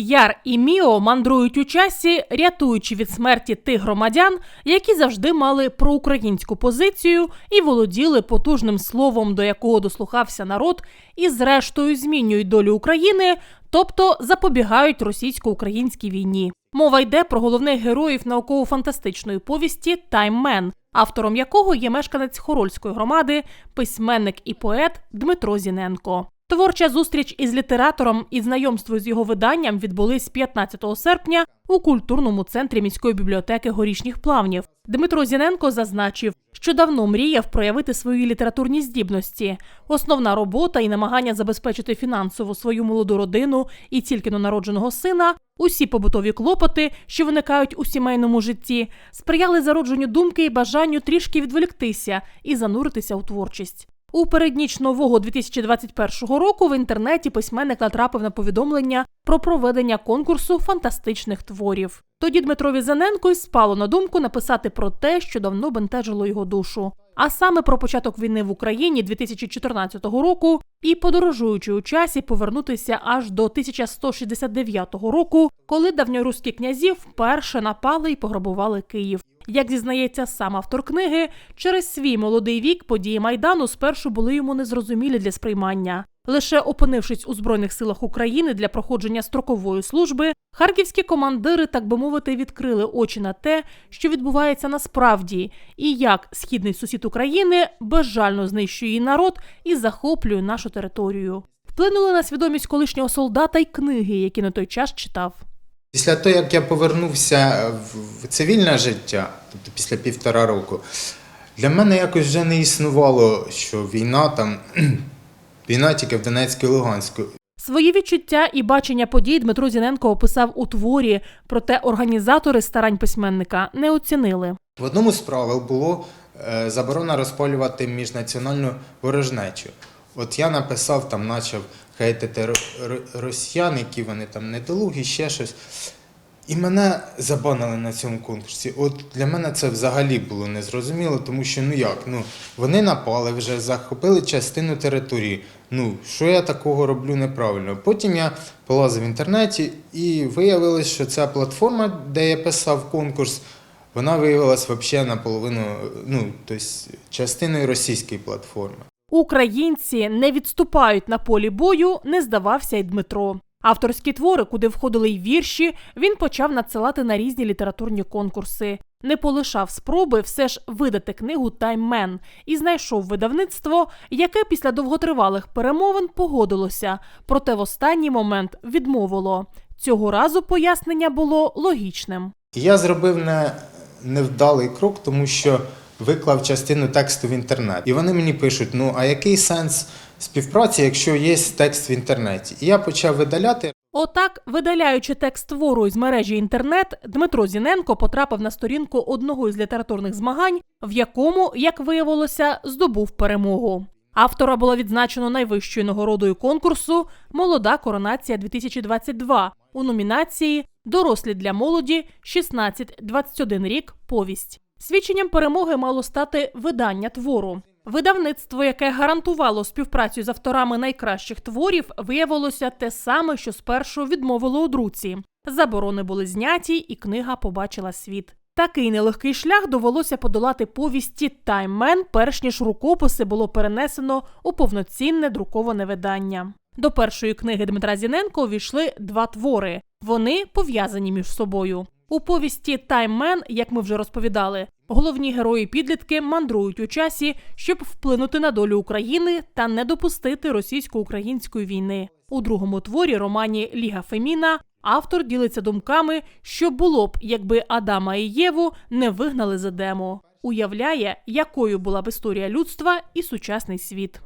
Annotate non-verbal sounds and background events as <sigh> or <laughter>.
Яр і Міо мандрують у часі, рятуючи від смерті тих громадян, які завжди мали проукраїнську позицію і володіли потужним словом, до якого дослухався народ, і зрештою змінюють долю України, тобто запобігають російсько-українській війні. Мова йде про головних героїв науково-фантастичної повісті Тайммен, автором якого є мешканець Хорольської громади, письменник і поет Дмитро Зіненко. Творча зустріч із літератором і знайомство з його виданням відбулись 15 серпня у культурному центрі міської бібліотеки горішніх плавнів. Дмитро Зіненко зазначив, що давно мріяв проявити свої літературні здібності. Основна робота і намагання забезпечити фінансово свою молоду родину і тільки но народженого сина. Усі побутові клопоти, що виникають у сімейному житті, сприяли зародженню думки і бажанню трішки відволіктися і зануритися у творчість. У передніч нового 2021 року в інтернеті письменник натрапив на повідомлення про проведення конкурсу фантастичних творів. Тоді Дмитрові Зененко й спало на думку написати про те, що давно бентежило його душу. А саме про початок війни в Україні 2014 року і, подорожуючи у часі, повернутися аж до 1169 року, коли давньоруські князі вперше напали і пограбували Київ. Як зізнається сам автор книги, через свій молодий вік події майдану спершу були йому незрозумілі для сприймання. Лише опинившись у збройних силах України для проходження строкової служби, харківські командири, так би мовити, відкрили очі на те, що відбувається насправді, і як східний сусід України безжально знищує її народ і захоплює нашу територію. Вплинули на свідомість колишнього солдата й книги, які на той час читав. Після того, як я повернувся в цивільне життя, тобто після півтора року, для мене якось вже не існувало, що війна там, <clears throat> війна тільки в Донецьку і Луганську. Свої відчуття і бачення подій Дмитро Зіненко описав у творі, проте організатори старань письменника не оцінили. В одному з правил було е, заборона розпалювати міжнаціональну ворожнечу. От я написав, там почав ро- росіян, які вони там недолугі, ще щось. І мене забанили на цьому конкурсі. От для мене це взагалі було незрозуміло, тому що ну як, ну вони напали вже, захопили частину території. Ну, що я такого роблю неправильно? Потім я полазив в інтернеті і виявилось, що ця платформа, де я писав конкурс, вона виявилась взагалі наполовину, ну, тобто частиною російської платформи. Українці не відступають на полі бою, не здавався й Дмитро. Авторські твори, куди входили й вірші, він почав надсилати на різні літературні конкурси. Не полишав спроби все ж видати книгу Тайммен і знайшов видавництво, яке після довготривалих перемовин погодилося, проте в останній момент відмовило. Цього разу пояснення було логічним. Я зробив не, невдалий крок, тому що виклав частину тексту в інтернет. І вони мені пишуть: ну а який сенс співпраці, якщо є текст в інтернеті? І я почав видаляти. Отак, видаляючи текст твору із мережі інтернет, Дмитро Зіненко потрапив на сторінку одного із літературних змагань, в якому, як виявилося, здобув перемогу. Автора було відзначено найвищою нагородою конкурсу Молода коронація 2022 у номінації Дорослі для молоді 16-21 рік. Повість. Свідченням перемоги мало стати видання твору. Видавництво, яке гарантувало співпрацю з авторами найкращих творів, виявилося те саме, що спершу відмовило у друці. Заборони були зняті, і книга побачила світ. Такий нелегкий шлях довелося подолати повісті Тайммен, перш ніж рукописи було перенесено у повноцінне друковане видання. До першої книги Дмитра Зіненко увійшли два твори. Вони пов'язані між собою. У повісті Тайммен, як ми вже розповідали, головні герої підлітки мандрують у часі, щоб вплинути на долю України та не допустити російсько-української війни. У другому творі романі Ліга Феміна автор ділиться думками, що було б, якби Адама і Єву не вигнали з Едему. Уявляє, якою була б історія людства і сучасний світ.